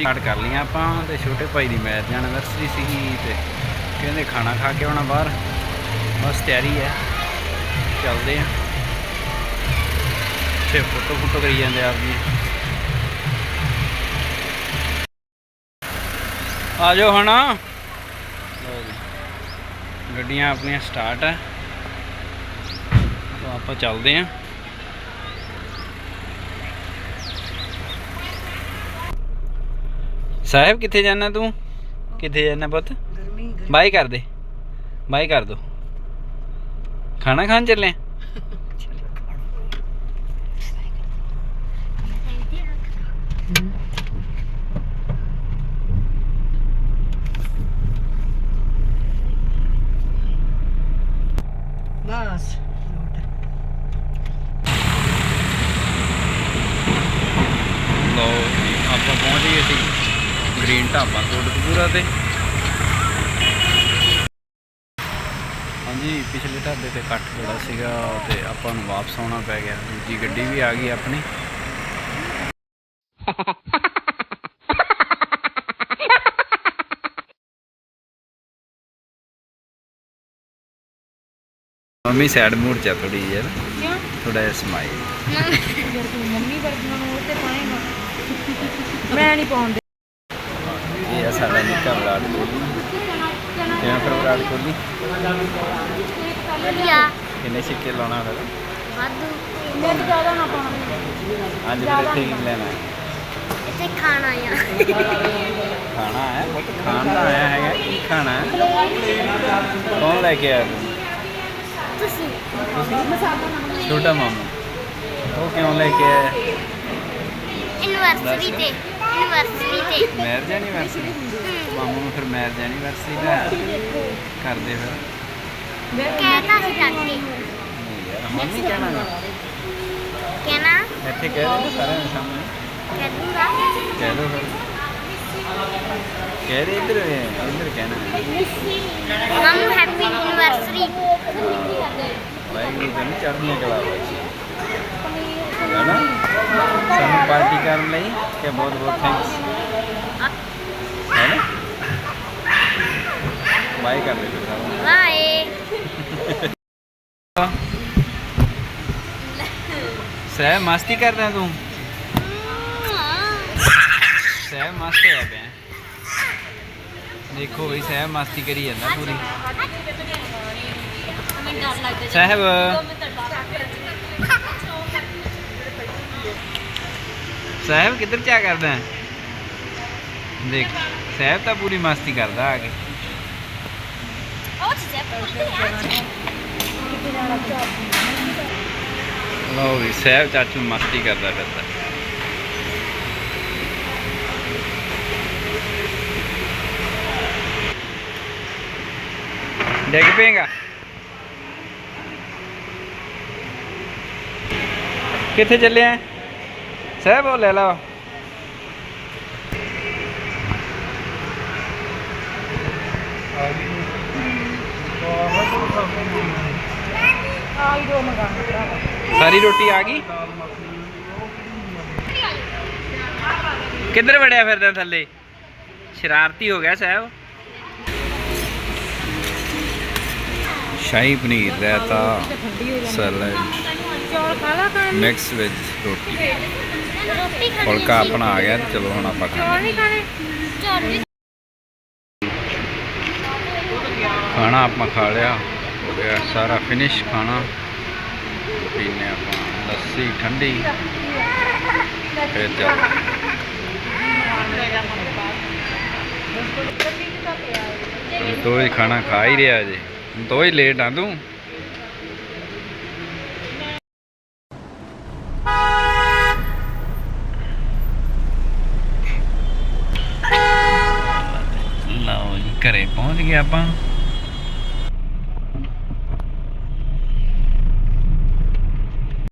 Start ਕਰ ਲਈਆਂ ਆਪਾਂ ਤੇ ਛੋਟੇ ਭਾਈ ਦੀ ਮੈਰਿਜ ਐਨਵਰਸਰੀ ਸੀਗੀ ਤੇ ਕਹਿੰਦੇ ਖਾਣਾ ਖਾ ਕੇ ਆਉਣਾ ਬਾਹਰ। ਬਸ ਤਿਆਰੀ ਹੈ। ਚੱਲਦੇ ਆ ਛੇ ਫੋਟੋ ਫੋਟੋ ਕਰੀ ਜਾਂਦੇ ਆਪ ਜੀ ਆ ਜਾਓ ਹੁਣ। ਗੱਡੀਆਂ ਆਪਣੀਆਂ ਸਟਾਰਟ ਹੈ। ਤਾਂ ਆਪਾਂ ਚੱਲਦੇ ਆਂ ਸਾਹਿਬ ਕਿੱਥੇ ਜਾਣਾ ਤੂੰ? ਕਿੱਥੇ ਜਾਣਾ ਪੁੱਤ? ਗਰਮੀ ਬਾਈ ਕਰ ਦੇ। ਬਾਈ ਕਰ ਦੋ। ਖਾਣਾ ਖਾਣ ਚੱਲੇ? ਬਸ ਜੀ, ਆਪਾਂ ਪਹੁੰਚ ਗਏ ਸੀ। ਗ੍ਰੀਨ ਢਾਬਾ ਕੋਟਕਪੂਰਾ ਤੇ। ਹਾਂਜੀ ਪਿਛਲੇ ਢਾਬੇ ਤੇ ਕੱਟ ਬੜਾ ਸੀਗਾ ਤੇ ਆਪਾਂ ਨੂੰ ਵਾਪਸ ਆਉਣਾ ਪੈ ਗਿਆ। ਦੂਜੀ ਗੱਡੀ ਵੀ ਆ ਗਈ ਆਪਣੀ। ਮੰਮੀ ਸੈਡ ਮੂਡ ਚ ਥੋੜੀ ਯਾਰ ਕਿਉਂ? ਥੋੜਾ ਜਿਹਾ ਸਮਾਈਲ ਮੰਮੀ ਤੇ ਪਾਏਗਾ। ਮੈਂ ਨਹੀਂ ਪਾਉਂਦੇ। ਨਿੱਕਾ ਵਿਰਾਟ ਕੋਹਲੀ। ਕਿਵੇਂ ਫਿਰ ਵਿਰਾਟ ਕੋਹਲੀ? ਵਧੀਆ। ਕਿੰਨੇ ਸਿੱਕੇ ਲਾਉਣਾ ਫਿਰ? ਵਾਧੂ। ਤਾਂ ਜ਼ਿਆਦਾ ਨਾ ਪਾਉਣਾ। ਅੱਜ ਫਿਰ ਇੱਥੇ ਕੀ ਲੈਣਾ ਹੈ? ਇੱਥੇ ਖਾਣਾ ਆ। ਖਾਣਾ ਹੈ ਬਹੁਤ ਖਾਣ ਦਾ ਆਇਆ ਹੈਗਾ। ਕੀ ਖਾਣਾ ਹੈ? ਕੌਣ ਲੈ ਕੇ ਆਇਆ? ਤੁਸੀਂ। ਤੁਸੀਂ? ਛੋਟਾ ਮਾਮੂ। ਉਹ ਕਿਉਂ ਲੈ ਕੇ ਆਇਆ? ਐਨਵਰਸਰੀ ਤੇ। ਐਨਵਰਸਰੀ ਤੇ। ਮੈਰਿਜ ਐਨੀਵਰਸਰੀ ਮਾਮੂ ਨੂੰ ਫਿਰ ਮੈਰਿਜ ਐਨੀਵਰਸਰੀ ਦਾ ਕਰਦੇ ਫਿਰ। ਕਹਿਤਾ ਸੀ ਟਾਟੇ ਨਹੀਂ ਕਹਿਣਾ ਗਾ। ਕਹਿਣਾ? ਇੱਥੇ ਕਹਿ ਨਾ ਸਾਰਿਆਂ ਦੇ ਸਾਹਮਣੇ। ਕਹਿ ਦੂੰਗਾ। ਕਹਿ ਦੋ ਫਿਰ। ਕਹਿ ਦੇ ਇੱਧਰ ਇੱਧਰ ਕਹਿਣਾ। ਹੈ। ਮਾਮੂ ਹੈਪੀ ਐਨਵਰਸਰੀ ਵਾਹਿਗੁਰੂ ਤੈਨੂੰ ਚੜ੍ਹਦੀਆਂ ਕਲਾ ਬਖਸ਼ੇ ਹੈਨਾ ਸਾਨੂੰ ਪਾਰਟੀ ਕਰਨ ਲਈ ਕਿ ਬਹੁਤ ਬਹੁਤ ਥੈਂਕਸ ਬਾਈ ਕਰ ਦੇ ਫਿਰ ਸਾਰਿਆਂ ਨੂੰ। ਬਾਏ। ਸਹਿ ਮਸਤੀ ਕਰਦਾ ਤੂੰ। ਸਹਿ ਮਸਤ ਹੋਇਆ ਪਿਆ। ਦੇਖੋ ਬਈ ਸਹਿ ਮਸਤੀ ਕਰੀ ਜਾਂਦਾ ਪੂਰੀ। ਸਾਹਿਬ। ਸਾਹਿਬ ਕਿੱਧਰ ਚਾ ਕਰਦਾ? ਹੈ? ਦੇਖ ਸਾਹਿਬ ਤਾਂ ਪੂਰੀ ਮਸਤੀ ਕਰਦਾ ਆ ਕੇ। ਲਓ ਵੀ ਸਾਹਿਬ ਚਾਚੂ ਮਸਤੀ ਕਰਦਾ ਫਿਰਦਾ। ਡਿੱਗ ਪਏਗਾ? ਕਿੱਥੇ ਚੱਲੇ ਆ ਸਾਹਿਬ ਉਹ ਲੈ ਲਓ ਆਈ ਦੋ ਮੰਗਾਉਣਾ ਭਰਾਵਾ ਸਾਰੀ ਰੋਟੀ ਆ ਗਈ? ਕਿੱਧਰ ਵੜਿਆ ਫਿਰਦਾ ਥੱਲੇ? ਸ਼ਰਾਰਤੀ ਹੋ ਗਿਆ ਸਾਹਿਬ। ਸ਼ਾਹੀ ਪਨੀਰ ਸੈਲਡ ਚੌਲ ਖਾ ਲਾ ਖਾਣ ਨੂੰ? ਮਿਕਸ ਵਿੱਚ ਰੋਟੀ। ਰੋਟੀ ਖਾਣੀ ਫੁਲਕਾ ਆਪਣਾ ਆ ਗਿਆ ਤੇ ਚਲੋ ਹੁਣ ਆਪਾਂ ਚੌਲ ਖਾਣੇ ਨਹੀਂ ਖਾਣੇ? ਚੌਲ ਵੀ ਖਾਣਾ ਆਪਾਂ ਖਾ ਲਿਆ। ਹੋ ਗਿਆ ਸਾਰਾ ਫਿਨਿਸ਼ ਖਾਣਾ। ਪੀਨੇ ਆਪਾਂ, ਲੱਸੀ, ਠੰਡੀ। ਫਿਰ ਚੱਲਦੇ ਤੋ ਹੀ ਖਾਣਾ ਖਾ ਹੀ ਰਿਹਾ ਜੇ ਤੋ ਹੀ ਲੇਟ ਆ, ਤੂੰ? ਲਓ ਜੀ, ਘਰੇ ਪਹੁੰਚ ਗਏ ਆਪਾਂ।